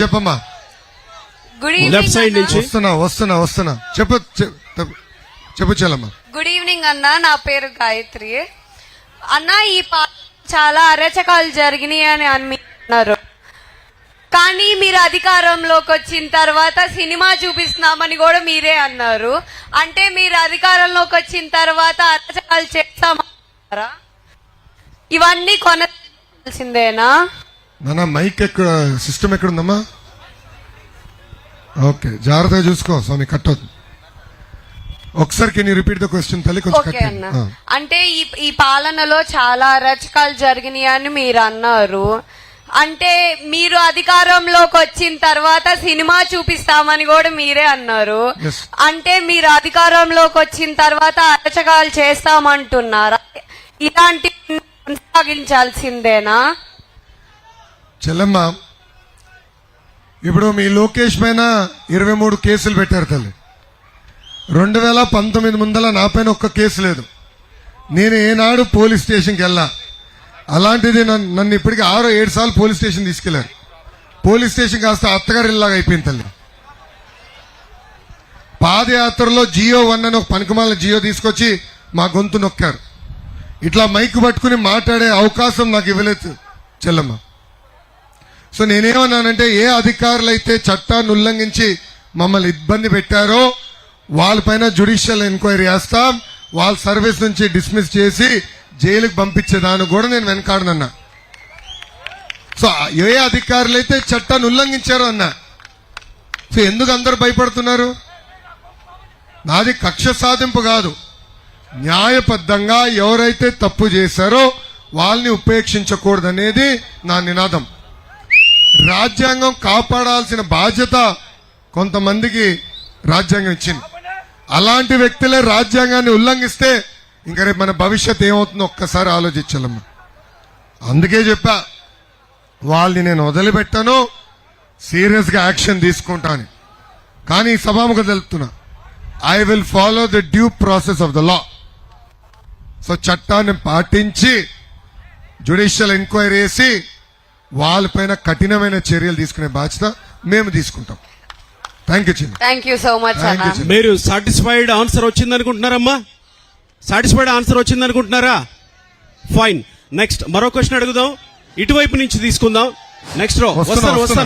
చెప్పమ్మా. Good left side evening నుంచి. అన్న. వస్తున్నా వస్తున్నా వస్తున్నా. చెప్పు చెప్పు- చెప్పు చెల్లమ్మా. గుడ్ ఈవినింగ్ అన్న. నా పేరు గాయత్రి. అన్న ఈ పా- చాలా అరచకాలు జరిగినాయి అని అన్నారు. కానీ మీరు అధికారంలోకి వచ్చిన తర్వాత సినిమా చూపిస్తున్నామని కూడా మీరే అన్నారు. అంటే మీరు అధికారంలోకి వచ్చిన తర్వాత అరచకాలు చేస్తామన్నారా? ఇవన్నీ కొనసాగాల్సిందేనా నాన్న మైక్ ఎక్కడ సిస్టమ్ ఎక్కడుందమ్మా? ఓకే జాగ్రత్తగా చూసుకో స్వామి కట్ అవుతుంది. ఒకసారి can you repeat the question తల్లి? కొంచెం ఓకే కట్ అంటే ఈ ఈ పాలనలో చాలా అరచకాలు జరిగినాయి అని మీరు అన్నారు. అంటే మీరు అధికారంలోకి వచ్చిన తర్వాత సినిమా చూపిస్తామని కూడా మీరే అన్నారు. Yes. అంటే మీరు అధికారంలోకి వచ్చిన తర్వాత అరచకాలు చేస్తామంటున్నారా? ఇలాంటి కొనసాగించాల్సిందేనా? చెల్లమ్మ ఇప్పుడు మీ లోకేష్ పైన ఇరవై మూడు కేసులు పెట్టారు తల్లి. రెండు వేల పంతొమ్మిది ముందల నా పైన ఒక్క కేసు లేదు. నేను ఏనాడు పోలీస్ స్టేషన్కి వెళ్ళా. అలాంటిది నన్ను నన్ను ఇప్పటికి ఆరో ఏడు సార్లు పోలీస్ స్టేషన్ తీసుకెళ్ళారు. పోలీస్ స్టేషన్ కాస్త అత్తగారిలాగా అయిపోయింది తల్లి. పాదయాత్రలో జియో వన్ అని ఒక పనికిమాల జియో తీసుకొచ్చి మా గొంతు నొక్కారు. ఇట్లా మైక్ పట్టుకుని మాట్లాడే అవకాశం నాకు ఇవ్వలేదు చెల్లమ్మ. సో నేనేమన్నానంటే ఏ అధికారులు అయితే చట్టాన్ని ఉల్లంఘించి మమ్మల్ని ఇబ్బంది పెట్టారో వాళ్ళపైన జుడిషియల్ ఎంక్వైరీ చేస్తాం వాళ్ళ సర్వీస్ నుంచి డిస్మిస్ చేసి జైలుకి పంపించేదాన్ని కూడా నేను వెనకాడనన్నా. సో ఏ అధికారులు అయితే చట్టాన్ని ఉల్లంఘించారో అన్నా సో ఎందుకు అందరు భయపడుతున్నారు? నాది కక్ష సాధింపు కాదు. న్యాయబద్ధంగా ఎవరైతే తప్పు చేశారో వాళ్ళని ఉపేక్షించకూడదనేది నా నినాదం. రాజ్యాంగం కాపాడాల్సిన బాధ్యత కొంతమందికి రాజ్యాంగం ఇచ్చింది. అలాంటి వ్యక్తులే రాజ్యాంగాన్ని ఉల్లంఘిస్తే ఇంకా రేపు మన భవిష్యత్ ఏమవుతుందో ఒక్కసారి ఆలోచించాలమ్మా. అందుకే చెప్పా వాళ్ళని నేను వదిలిపెట్టాను సీరియస్గా యాక్షన్ తీసుకుంటాను. కానీ సభాముఖ తెలుపుతున్నా I will follow the due process of the law so చట్టాన్ని పాటించి జ్యుడిషియల్ ఎంక్వైరీ వేసి వాళ్ళపైన కఠినమైన చర్యలు తీసుకునే బాధ్యత మేము తీసుకుంటాం. థ్యాంక్ యూ చిన్న థ్యాంక్ యూ సో మచ్. మీరు సాటిస్ఫైడ్ ఆన్సర్ వచ్చింది అనుకుంటున్నారమ్మా సాటిస్ఫైడ్ ఆన్సర్ వచ్చింది అనుకుంటున్నారా ఫైన్ నెక్స్ట్ మరో క్వశ్చన్ అడుగుదాం. ఇటువైపు నుంచి తీసుకుందాం. నెక్స్ట్ రో వస్తాను. వస్తాను.